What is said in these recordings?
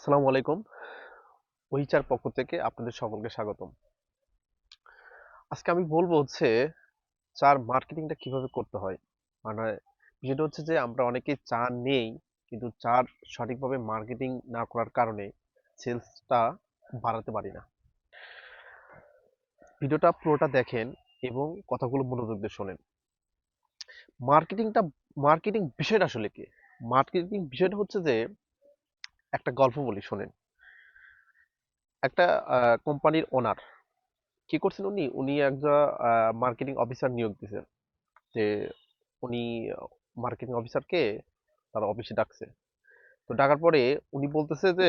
আসসালামু আলাইকুম। ওহিচার পক্ষ থেকে আপনাদের সকলকে স্বাগতম। আজকে আমি বলব হচ্ছে, চার মার্কেটিংটা কীভাবে করতে হয়? মানে বিষয়টা হচ্ছে যে, আমরা অনেকেই চা নেই, কিন্তু চার সঠিকভাবে মার্কেটিং না করার কারণে সেলসটা বাড়াতে পারি না। ভিডিওটা পুরোটা দেখেন এবং কথাগুলো মনোযোগ দিয়ে শোনেন। মার্কেটিংটা মার্কেটিং বিষয়টা আসলে কি? মার্কেটিং বিষয়টা হচ্ছে যে একটা গল্প বলি, শোনেন। একটা কোম্পানির ওনার কি করছেন উনি? উনি একজন মার্কেটিং অফিসার নিয়োগ দিয়েছেন যে উনি মার্কেটিং অফিসারকে তার অফিসে ডাকছে। তো ডাকার পরে উনি বলতেছে যে,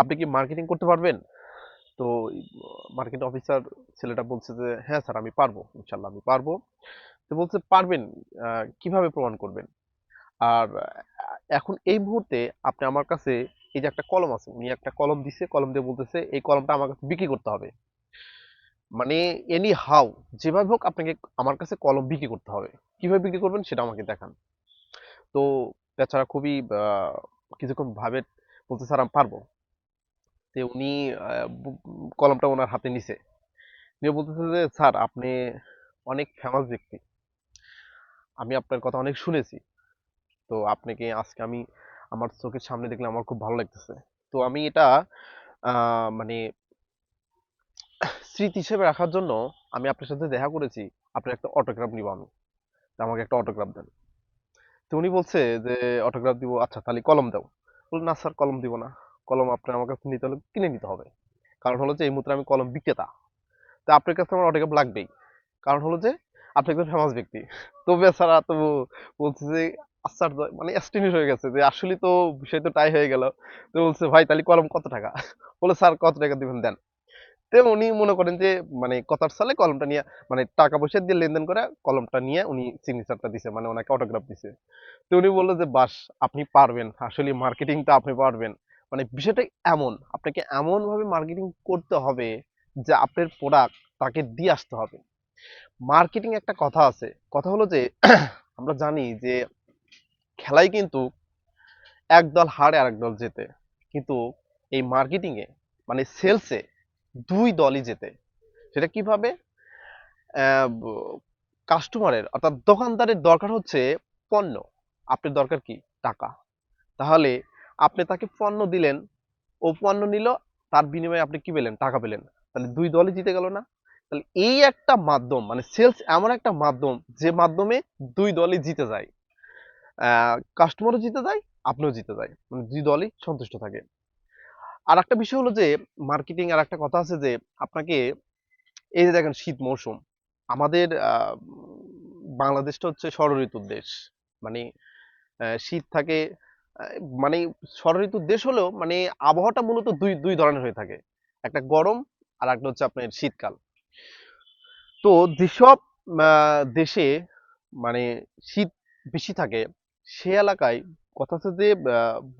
আপনি কি মার্কেটিং করতে পারবেন? তো মার্কেটিং অফিসার ছেলেটা বলছে যে হ্যাঁ স্যার, আমি পারব ইনশাল্লাহ আমি পারব। তো বলছে, পারবেন কীভাবে প্রমাণ করবেন? আর এখন এই মুহূর্তে আপনি আমার কাছে এই যে একটা কলম আছে, উনি একটা কলম দিছে, কলম দিয়ে বলতেছে, এই কলমটা আমার কাছে বিক্রি করতে হবে। মানে এনি হাউ যেভাবে হোক আপনাকে আমার কাছে কলম বিক্রি করতে হবে। কীভাবে বিক্রি করবেন সেটা আমাকে দেখান। তো বেচারা খুবই কিছুক্ষণ ভাবে বলতে স্যার, আমি পারব। যে উনি কলমটা ওনার হাতে নিছে। নিয়ে বলতেছে যে, স্যার, আপনি অনেক ফেমাস ব্যক্তি। আমি আপনার কথা অনেক শুনেছি। তো আপনাকে আজকে আমি আমার চোখের সামনে দেখলে আমার খুব ভালো লাগতেছে। তো আমি এটা মানে স্মৃতি হিসেবে রাখার জন্য আমি আপনার সাথে দেখা করেছি। আপনার একটা অটোগ্রাফ নিব আমি। আমাকে একটা অটোগ্রাফ দেন। তো উনি বলছে যে অটোগ্রাফ দিব আচ্ছা তাহলে কলম দাও। বলল, না স্যার, কলম দিব না। কলম আপনার আমার কাছে নিতে হলে কিনে নিতে হবে। কারণ হলো যে, এই মুহূর্তে আমি কলম বিক্রেতা। তো আপনার কাছে আমার অটোগ্রাফ লাগবেই। কারণ হলো যে, আপনি একজন ফেমাস ব্যক্তি। তো বেচারা তো বলছে যে আশ্চর্য মানে অ্যাস্টিনিশ হয়ে গেছে যে আসলে তো বিষয় তো তাই হয়ে গেল। তো বলছে, ভাই, তাহলে কলম কত টাকা? বলে, স্যার, কত টাকা দিবেন, দেন। তো উনি মনে করেন যে মানে কথার সালে কলমটা নিয়ে মানে টাকা পয়সা দিয়ে লেনদেন করে কলমটা নিয়ে উনি সিগনেচারটা দিছে মানে ওনাকে অটোগ্রাফ দিছে। তো উনি বলল যে, বাস, আপনি পারবেন। আসলে মার্কেটিংটা আপনি পারবেন। মানে বিষয়টা এমন, আপনাকে এমন ভাবে মার্কেটিং করতে হবে যে আপনার প্রোডাক্ট তাকে দিয়ে আসতে হবে। মার্কেটিং একটা কথা আছে। কথা হলো যে, আমরা জানি যে খেলায় কিন্তু এক দল হারে আরেক দল জেতে। কিন্তু এই মার্কেটিং এ মানে সেলসে দুই দলই জেতে। সেটা কীভাবে? কাস্টমারের অর্থাৎ দোকানদারের দরকার হচ্ছে পণ্য। আপনার দরকার কি? টাকা। তাহলে আপনি তাকে পণ্য দিলেন, ও পণ্য নিল, তার বিনিময়ে আপনি কি পেলেন? টাকা পেলেন। তাহলে দুই দলই জিতে গেল না। তাহলে এই একটা মাধ্যম মানে সেলস এমন একটা মাধ্যম, যে মাধ্যমে দুই দলই জিতে যায়। কাস্টমারও জিতে যায়, আপনিও জিতে যায়। মানে দুই দলই সন্তুষ্ট থাকে। আর একটা বিষয় হলো যে মার্কেটিং আর একটা কথা আছে যে, আপনাকে এই যে দেখেন শীত মৌসুম আমাদের বাংলাদেশটা হচ্ছে ষড়ঋতুর দেশ। মানে শীত থাকে মানে ষড়ঋতুর দেশ হলেও মানে আবহাওয়াটা মূলত দুই দুই ধরনের হয়ে থাকে। একটা গরম আর একটা হচ্ছে আপনার শীতকাল। তো যেসব দেশে মানে শীত বেশি থাকে সে এলাকায় কথা হচ্ছে যে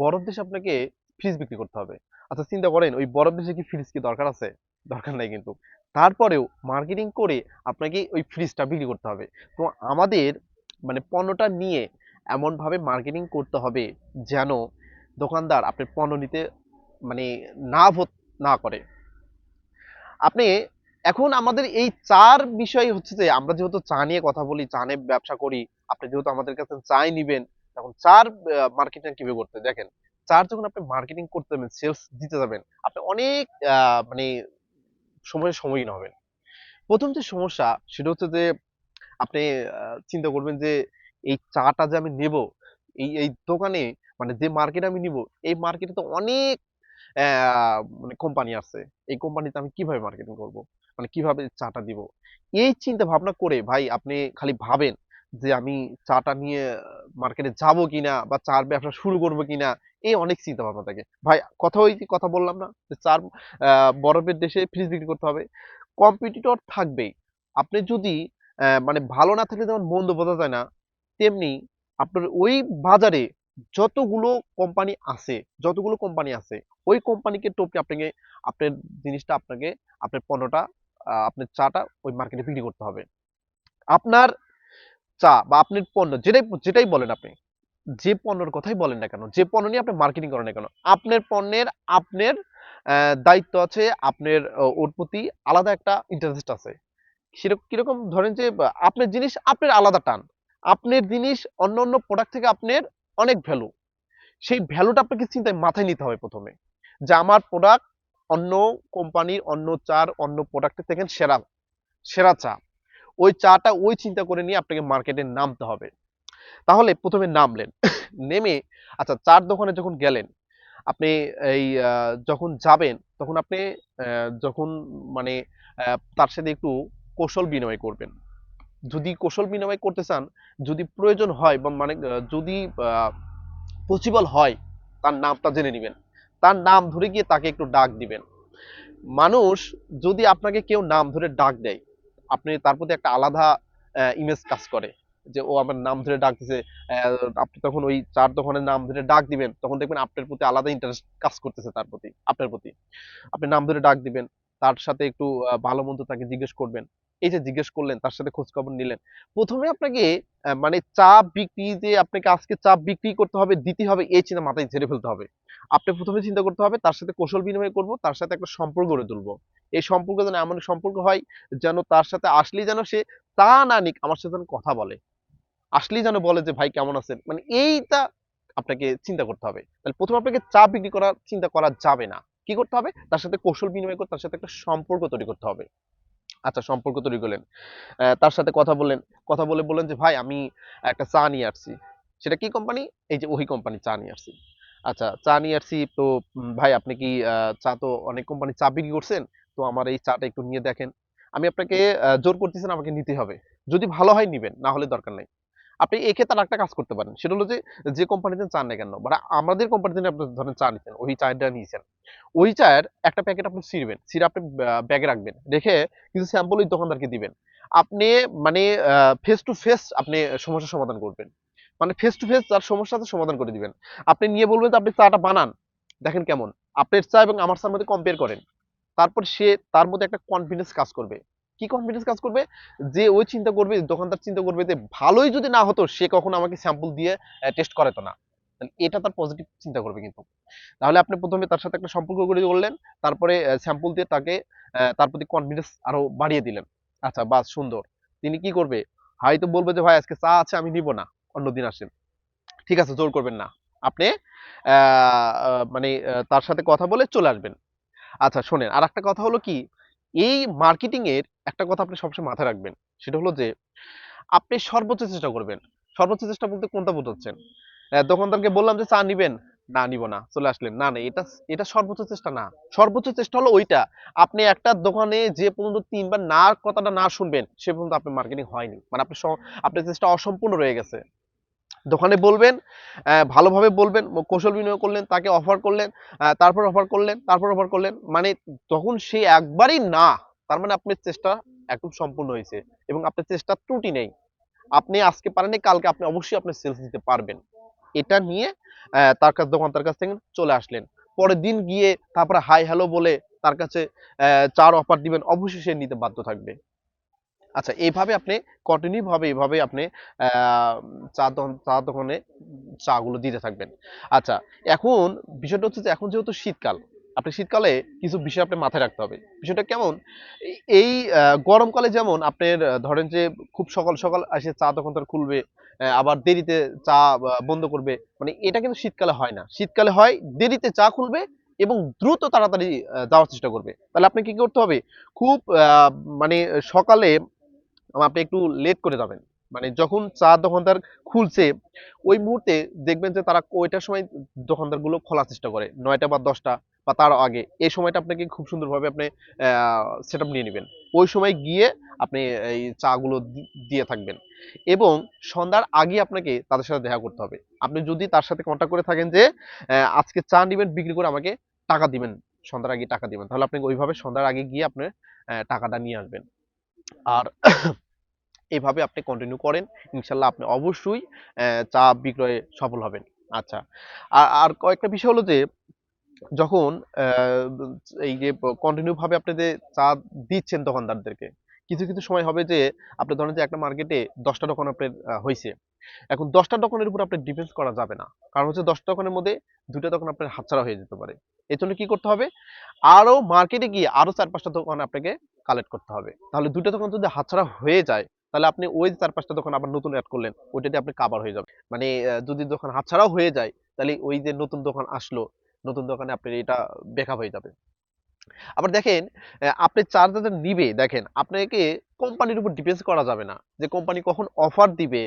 বরফ দেশে আপনাকে ফ্রিজ বিক্রি করতে হবে। আচ্ছা চিন্তা করেন, ওই বরফ দেশে কি ফ্রিজ কি দরকার আছে? দরকার নাই কিন্তু। তারপরেও মার্কেটিং করে আপনাকে ওই ফ্রিজটা বিক্রি করতে হবে। তো আমাদের মানে পণ্যটা নিয়ে এমন ভাবে মার্কেটিং করতে হবে যেন দোকানদার আপনার পণ্য নিতে মানে না বোধ না করে। আপনি এখন আমাদের এই চার বিষয় হচ্ছে যে, আমরা যেহেতু চা নিয়ে কথা বলি, চা নিয়ে ব্যবসা করি, আপনি যেহেতু আমাদের কাছে চাই নিবেন তখন চার মার্কেটিং কীভাবে করতে, দেখেন, চার যখন আপনি মার্কেটিং করতে যাবেন সেলস দিতে যাবেন, আপনি অনেক মানে সময়ের সম্মুখীন হবেন প্রথম যে সমস্যা, সেটা হচ্ছে যে আপনি চিন্তা করবেন যে এই চাটা যে আমি নেব, এই এই দোকানে মানে যে মার্কেট আমি নিব, এই মার্কেটে তো অনেক মানে কোম্পানি আছে। এই কোম্পানিতে আমি কীভাবে মার্কেটিং করব? মানে কীভাবে চাটা দিব? এই চিন্তা ভাবনা করে ভাই, আপনি খালি ভাবেন যে আমি চাটা নিয়ে মার্কেটে যাব কিনা বা চার ব্যবসা শুরু করব কিনা, এই অনেক চিন্তা ভাবনা থাকে। ভাই, কথা ওই কথা বললাম না, যে চার বরফের দেশে ফ্রিজ বিক্রি করতে হবে। কম্পিটিটর থাকবেই। আপনি যদি মানে ভালো না থাকলে যেমন মন্দ বোঝা যায় না, তেমনি আপনার ওই বাজারে যতগুলো কোম্পানি আছে, যতগুলো কোম্পানি আছে, ওই কোম্পানিকে টপকে আপনাকে, আপনার জিনিসটা আপনাকে, আপনার পণ্যটা আপনার চাটা ওই মার্কেটে বিক্রি করতে হবে। আপনার চা বা আপনার পণ্য যেটাই যেটাই বলেন আপনি, যে পণ্যের কথাই বলেন না কেন, যে পণ্য নিয়ে আপনি মার্কেটিং করেন না কেন, আপনার পণ্যের, আপনার দায়িত্ব আছে, আপনার ওর প্রতি আলাদা একটা ইন্টারেস্ট আছে। সেরকম কীরকম ধরেন যে আপনার জিনিস আপনার আলাদা টান, আপনার জিনিস অন্য অন্য প্রোডাক্ট থেকে আপনার অনেক ভ্যালু সেই ভ্যালুটা আপনাকে চিন্তায় মাথায় নিতে হবে প্রথমে, যে আমার প্রোডাক্ট অন্য কোম্পানির অন্য চার, অন্য প্রোডাক্টের থেকে সেরা সেরা চা ওই চাটা ওই চিন্তা করে নিয়ে আপনাকে মার্কেটে নামতে হবে। তাহলে প্রথমে নামলেন। নেমে আচ্ছা চার দোকানে যখন গেলেন, আপনি এই যখন যাবেন, তখন আপনি যখন মানে তার সাথে একটু কৌশল বিনিময় করবেন। যদি কৌশল বিনিময় করতে চান, যদি প্রয়োজন হয় বা মানে যদি পসিবল হয়, তার নামটা জেনে নেবেন। তার নাম ধরে গিয়ে তাকে একটু ডাক দিবেন। মানুষ যদি আপনাকে কেউ নাম ধরে ডাক দেয় আপনি তার প্রতি একটা আলাদা ইমেজ কাজ করে। যে ও আমার নাম ধরে ডাক দিছে আপনি তখন ওই চার দোকানের নাম ধরে ডাক দিবেন, তখন দেখবেন আপনার প্রতি আলাদা ইন্টারেস্ট কাজ করতেছে তার প্রতি, আপনার প্রতি। আপনি নাম ধরে ডাক দিবেন, তার সাথে একটু ভালো মন্দ তাকে জিজ্ঞেস করবেন। এই যে জিজ্ঞেস করলেন, তার সাথে খোঁজ খবর নিলেন। প্রথমে আপনাকে মানে চা বিক্রি যে আপনাকে আজকে চা বিক্রি করতে হবে, দিতে হবে, এই চিন্তা মাথায় ঝেড়ে ফেলতে হবে। আপনি প্রথমে চিন্তা করতে হবে, তার সাথে কৌশল বিনিময় করব, তার সাথে একটা সম্পর্ক গড়ে তুলবো। এই সম্পর্ক যেন এমন সম্পর্ক হয়, যেন তার সাথে আসলেই যেন সে তা না নিক, আমার সাথে কথা বলে। আসলেই যেন বলে যে, ভাই, কেমন আছেন? মানে এইটা আপনাকে চিন্তা করতে হবে। তাহলে প্রথমে আপনাকে চা বিক্রি করার চিন্তা করা যাবে না। কি করতে হবে? তার সাথে কৌশল বিনিময় করে, তার সাথে একটা সম্পর্ক তৈরি করতে হবে। আচ্ছা সম্পর্ক তৈরি করলেন। তার সাথে কথা বললেন। কথা বলে বললেন যে, ভাই, আমি একটা চা নিয়ে আসছি। সেটা কি কোম্পানি এই যে, ওই কোম্পানি চা নিয়ে আসছি। আচ্ছা চা নিয়ে আসছি তো ভাই, আপনি কি চা তো অনেক কোম্পানি চা বিক্রি করছেন? তো আমার এই চাটা একটু নিয়ে দেখেন। আমি আপনাকে জোর জোর করতেছেন আমাকে নিতে হবে। যদি ভালো হয়, নিবেন, না হলে দরকার নাই। আপনি এক্ষেত্রে আর একটা কাজ করতে পারেন। সেটা হলো যে যে কোম্পানিতে চান না কেন মানে আমাদের কোম্পানিতে আপনি ধরেন চা নিচ্ছেন, ওই চাটা নিয়েছেন। ওই চায়ের একটা প্যাকেট আপনি ছিঁড়বেন, ছিঁড়ে আপনি ব্যাগে রাখবেন, রেখে কিছু স্যাম্পল ওই দোকানদারকে দিবেন। আপনি মানে ফেস টু ফেস আপনি সমস্যার সমাধান করবেন। মানে ফেস টু ফেস তার সমস্যাটা সমাধান করে দিবেন। আপনি নিয়ে বলবেন যে, আপনি চাটা বানান, দেখেন কেমন। আপনার চা এবং আমার চার মধ্যে কম্পেয়ার করেন। তারপর সে, তার মধ্যে একটা কনফিডেন্স কাজ করবে। কি কনফিডেন্স কাজ করবে? যে ওই চিন্তা করবে, দোকানদার চিন্তা করবে যে ভালোই যদি না হতো, সে কখনো আমাকে স্যাম্পল দিয়ে টেস্ট করাতো না। এটা তার পজিটিভ চিন্তা করবে কিন্তু। তাহলে আপনি প্রথমে তার সাথে একটা সম্পর্ক গড়ে করলেন তারপরে স্যাম্পল দিয়ে তাকে তার প্রতি কনফিডেন্স আরও বাড়িয়ে দিলেন। আচ্ছা বাস সুন্দর। তিনি কি করবে? হয়তো বলবে যে, ভাই, আজকে চা আছে, আমি নিব না। অন্যদিন আসেন। ঠিক আছে, জোর করবেন না। আপনি মানে তার সাথে কথা বলে চলে আসবেন। আচ্ছা শোনেন আর একটা কথা হলো কি? এই মার্কেটিং এর একটা কথা আপনি সবসময় মাথায় রাখবেন, সেটা হলো যে, আপনি সর্বোচ্চ চেষ্টা করবেন। সর্বোচ্চ চেষ্টা বলতে কোনটা বোঝাচ্ছেন? দোকানদারকে বললাম যে চা নিবেন। না, নিব না। চলে আসলেন। না না, এটা এটা সর্বোচ্চ চেষ্টা না। সর্বোচ্চ চেষ্টা হলো ওইটা, আপনি একটা দোকানে যে পর্যন্ত তিনবার না, কথাটা না শুনবেন, সে পর্যন্ত আপনার মার্কেটিং হয়নি। মানে আপনি আপনার চেষ্টা অসম্পূর্ণ রয়ে গেছে। দোকানে বলবেন ভালোভাবে বলবেন, কৌশল বিনিময় করলেন, তাকে অফার করলেন তারপর অফার করলেন, তারপর অফার করলেন মানে তখন সে একবারই না, তার মানে আপনার চেষ্টা একদম সম্পূর্ণ হয়েছে এবং আপনার চেষ্টা ত্রুটি নেই। আপনি আজকে পারেননি, কালকে আপনি অবশ্যই আপনার সেলস দিতে পারবেন। এটা নিয়ে তার কাছে দোকানদার কাছ থেকে চলে আসলেন। পরের দিন গিয়ে তারপরে হাই হ্যালো বলে তার কাছে চার অফার দিবেন, অবশ্যই সে নিতে বাধ্য থাকবে। আচ্ছা এইভাবে আপনি কন্টিনিউ ভাবে এইভাবে আপনি চা দোকান, চা দোকানে চা গুলো দিতে থাকবেন। আচ্ছা এখন বিষয়টা হচ্ছে যে এখন যেহেতু শীতকাল, আপনি শীতকালে কিছু বিষয় আপনি মাথায় রাখতে হবে। বিষয়টা কেমন? এই- গরমকালে যেমন আপনার ধরেন যে খুব সকাল সকাল এসে চা দোকানদার খুলবে আবার দেরিতে চা বন্ধ করবে মানে এটা কিন্তু শীতকালে হয় না। শীতকালে হয়, দেরিতে চা খুলবে এবং দ্রুত তাড়াতাড়ি যাওয়ার চেষ্টা করবে। তাহলে আপনি কি করতে হবে? খুব মানে সকালে আপনি একটু লেট করে যাবেন। মানে যখন চা দোকানদার খুলছে, ওই মুহূর্তে দেখবেন যে তারা ওইটার সময় দোকানদারগুলো খোলার চেষ্টা করে, নয়টা বা দশটা বা তার আগে। এই সময়টা আপনাকে খুব সুন্দরভাবে আপনি সেট নিয়ে নেবেন। ওই সময় গিয়ে আপনি এই চা গুলো দিয়ে থাকবেন। এবং সন্ধ্যার আগে আপনাকে তাদের সাথে দেখা করতে হবে। আপনি যদি তার সাথে কন্ট্যাক্ট করে থাকেন যে আজকে চা নিবেন, বিক্রি করে আমাকে টাকা দিবেন, সন্ধ্যার আগে টাকা দিবেন, তাহলে আপনি ওইভাবে সন্ধ্যার আগে গিয়ে আপনি টাকাটা নিয়ে আসবেন। আর এইভাবে আপনি কন্টিনিউ করেন। ইনশাল্লাহ আপনি অবশ্যই চা বিক্রয়ে সফল হবেন। আচ্ছা আর আর কয়েকটা বিষয় হলো যে, যখন এই যে কন্টিনিউ ভাবে আপনি যে চা দিচ্ছেন দোকানদারদেরকে, কিছু কিছু সময় হবে যে, আপনি ধরেন যে একটা মার্কেটে দশটা দোকান আপনার হয়েছে এখন দশটা দোকানের উপর আপনার ডিফেন্স করা যাবে না। কারণ হচ্ছে দশটা দোকানের মধ্যে দুটা দোকান আপনার হাতছাড়া হয়ে যেতে পারে। এর জন্য কি করতে হবে? আরও মার্কেটে গিয়ে আরও চার পাঁচটা দোকান আপনাকে কালেক্ট করতে হবে। তাহলে দুইটা দোকান যদি হাতছাড়া হয়ে যায় তাহলে আপনি ওই চার পাঁচটা দোকান আবার নতুন অ্যাড করলেন ওইটাতে আপনি কাবার হয়ে যাবে মানে যদি দোকান হাতছাড়াও হয়ে যায়, তাহলে ওই যে নতুন দোকান আসলো, নতুন দোকানে আপনি এটা বেকআপ হয়ে যাবে। আবার দেখেন আপনি চার্জারটা নিবে, দেখেন, আপনাকে কোম্পানির উপর ডিপেন্ড করা যাবে না যে কোম্পানি কখন অফার দিবে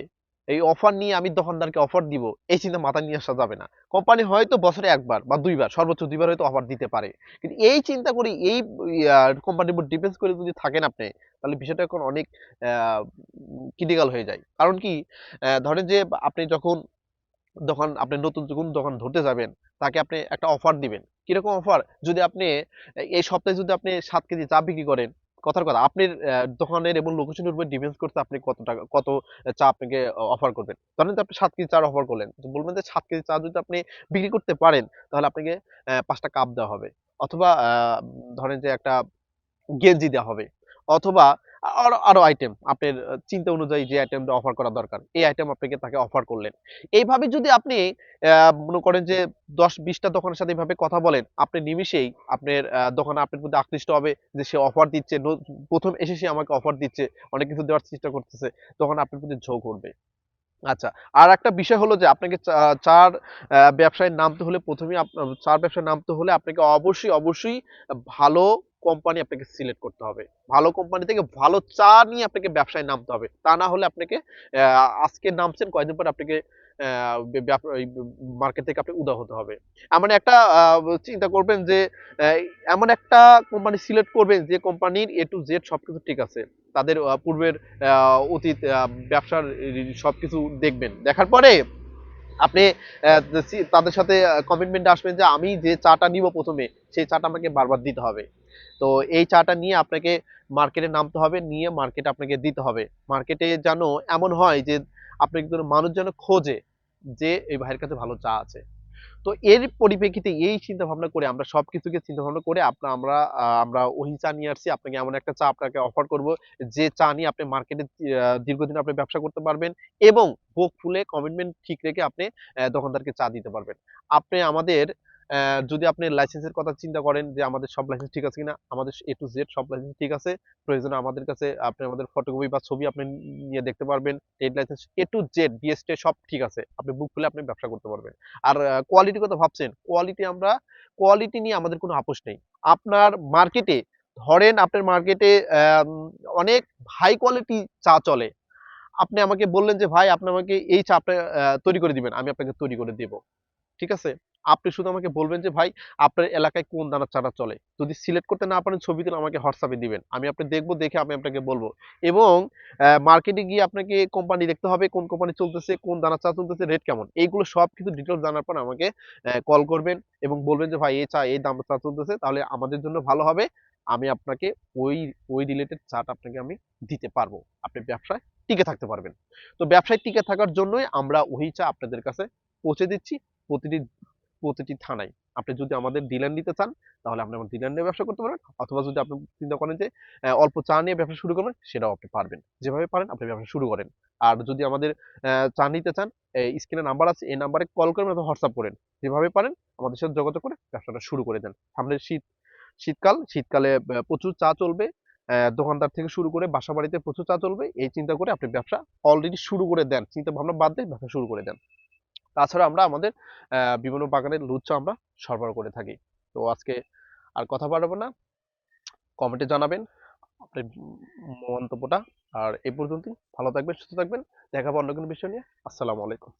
এই অফার নিয়ে আমি দোকানদারকে অফার দিব, এই চিন্তা মাথায় নিয়ে আসা যাবে না। কোম্পানি হয়তো বছরে একবার বা দুইবার, সর্বোচ্চ দুইবার হয়তো অফার দিতে পারে। কিন্তু এই চিন্তা করে, এই কোম্পানির উপর ডিপেন্ড করে যদি থাকেন আপনি, তাহলে বিষয়টা এখন অনেক ক্রিটিক্যাল হয়ে যায়। কারণ কি ধরেন যে আপনি যখন দোকান, আপনি নতুন যখন দোকান ধরতে যাবেন, তাকে আপনি একটা অফার দিবেন। কীরকম অফার যদি আপনি, এই সপ্তাহে যদি আপনি সাত কেজি চা বিক্রি করেন কথার কথা, আপনি দোকানের এবং লোকেশনের উপর ডিপেন্ড করতে আপনি কত টাকা, কত চা আপনাকে অফার করবেন। ধরেন যে আপনি সাত কেজি চা অফার করলেন, তো বলবেন যে সাত কেজি চা যদি আপনি বিক্রি করতে পারেন, তাহলে আপনাকে পাঁচটা কাপ দেওয়া হবে। অথবা ধরেন যে একটা গেঞ্জি দেওয়া হবে। অথবা আরও আরও আইটেম আপনার চিন্তা অনুযায়ী যে আইটেমটা অফার করা দরকার, এই আইটেম আপনাকে তাকে অফার করলেন। এইভাবে যদি আপনি মনে করেন যে দশ, বিশটা দোকানের সাথে এইভাবে কথা বলেন, আপনি নিমিষেই আপনার দোকানে আপনার প্রতি আকৃষ্ট হবে যে সে অফার দিচ্ছে প্রথম এসে সে আমাকে অফার দিচ্ছে, অনেক কিছু দেওয়ার চেষ্টা করতেছে, তখন আপনার প্রতি ঝোঁক উঠবে। আচ্ছা আর একটা বিষয় হলো যে আপনাকে চার ব্যবসায় নামতে হলে প্রথমেই চার ব্যবসায় নামতে হলে আপনাকে অবশ্যই অবশ্যই ভালো কোম্পানি আপনাকে সিলেক্ট করতে হবে। ভালো কোম্পানি থেকে ভালো চা নিয়ে আপনাকে ব্যবসায় নামতে হবে। তা না হলে আপনাকে আজকে নামছেন, কয়েকদিন পর আপনাকে মার্কেট থেকে আপনি উদা হতে হবে। এমন একটা চিন্তা করবেন যে এমন একটা কোম্পানি সিলেক্ট করবেন যে কোম্পানির এ টু জেড সবকিছু ঠিক আছে। তাদের পূর্বের অতীত ব্যবসার ই- সবকিছু দেখবেন। দেখার পরে আপনি তাদের সাথে কমিটমেন্টে আসবেন যে আমি যে চাটা নিব প্রথমে, সেই চাটা আমাকে বারবার দিতে হবে। তো এই চাটা নিয়ে আপনাকে মার্কেটে নামতে হবে, নিয়ে মার্কেট আপনাকে দিতে হবে। মার্কেটে যেন এমন হয় যে, আপনি একজন মানুষ যেন খোঁজে যে, এই ভাইয়ের কাছে ভালো চা আছে। তো এর পরিপ্রেক্ষিতে এই চিন্তা ভাবনা করে আমরা সবকিছুকে চিন্তা ভাবনা করে আপনার আমরা আমরা ওই চা নিয়ে আসছি। আপনাকে এমন একটা চা আপনাকে অফার করব। যে চা নিয়ে আপনি মার্কেটে দীর্ঘদিন আপনি ব্যবসা করতে পারবেন এবং বুক ফুলে কমিটমেন্ট ঠিক রেখে আপনি দোকানদারকে চা দিতে পারবেন। আপনি আমাদের যদি আপনি লাইসেন্সের কথা চিন্তা করেন যে আমাদের সব লাইসেন্স ঠিক আছে কিনা আমাদের এ টু জেড সব লাইসেন্স ঠিক আছে প্রয়োজনে আমাদের কাছে আপনি আমাদের ফটোকপি বা ছবি আপনি নিয়ে দেখতে পারবেন trade licence A to Z BST সব ঠিক আছে আপনি বুক খুলে আপনি ব্যবসা করতে পারবেন। আর কোয়ালিটির কথা ভাবছেন কোয়ালিটি আমরা কোয়ালিটি নিয়ে আমাদের কোনো আপোষ নেই। আপনার মার্কেটে ধরেন আপনার মার্কেটে অনেক হাই কোয়ালিটি চা চলে আপনি আমাকে বললেন যে ভাই আপনি আমাকে এই আহ, তৈরি করে দিবেন আমি আপনাকে তৈরি করে দেব। ঠিক আছে? আপনি শুধু আমাকে বলবেন যে, ভাই, আপনার এলাকায় কোন দানার চাটা চলে? যদি সিলেক্ট করতে না পারেন ছবি তুলে আমাকে হোয়াটসঅ্যাপে দিবেন। আমি আপনি দেখব, দেখে আমি আপনাকে বলব। এবং মার্কেটে গিয়ে আপনাকে কোম্পানি দেখতে হবে, কোন কোম্পানি চলতেছে, কোন দানার চা চলতেছে রেট কেমন? এইগুলো সব কিছু ডিটেলস জানার পর আমাকে কল করবেন এবং বলবেন যে, ভাই, এই চা, এই দাম চা চলতেছে, তাহলে আমাদের জন্য ভালো হবে। আমি আপনাকে ওই ওই রিলেটেড চাটা আপনাকে আমি দিতে পারব। আপনি ব্যবসায় টিকে থাকতে পারবেন। তো ব্যবসায় টিকে থাকার জন্যই আমরা ওই চা আপনাদের কাছে পৌঁছে দিচ্ছি। প্রতিটি প্রতিটি থানায়। আপনি যদি আমাদের ডিলার নিতে চান, তাহলে আপনি আমার ডিলার নিয়ে ব্যবসা করতে পারবেন। অথবা যদি আপনি চিন্তা করেন যে অল্প চা নিয়ে ব্যবসা শুরু করবেন, সেটাও আপনি পারবেন। যেভাবে পারেন, আপনি ব্যবসা শুরু করেন। আর যদি আমাদের চা নিতে চান স্ক্রিনে নাম্বার আছে, এই নাম্বারে কল করেন অথবা হোয়াটসঅ্যাপ করেন। যেভাবে পারেন, আমাদের সাথে যোগাযোগ করে ব্যবসাটা শুরু করে দেন। সামনে শীত, শীতকাল, শীতকালে প্রচুর চা চলবে। দোকানদার থেকে শুরু করে বাসা বাড়িতে প্রচুর চা চলবে। এই চিন্তা করে আপনি ব্যবসা অলরেডি শুরু করে দেন। চিন্তা ভাবনা বাদ দিয়ে ব্যবসা শুরু করে দেন। তাছাড়া আমরা আমাদের বিভিন্ন বাগানের লুচ্চা আমরা সরবরাহ করে থাকি। তো আজকে আর কথা বাড়াবো না। কমেন্টে জানাবেন আপনার মন্তব্যটা। আর এ পর্যন্তই। ভালো থাকবেন, সুস্থ থাকবেন। দেখা অন্য কোনো বিষয় নিয়ে। আসসালামু আলাইকুম।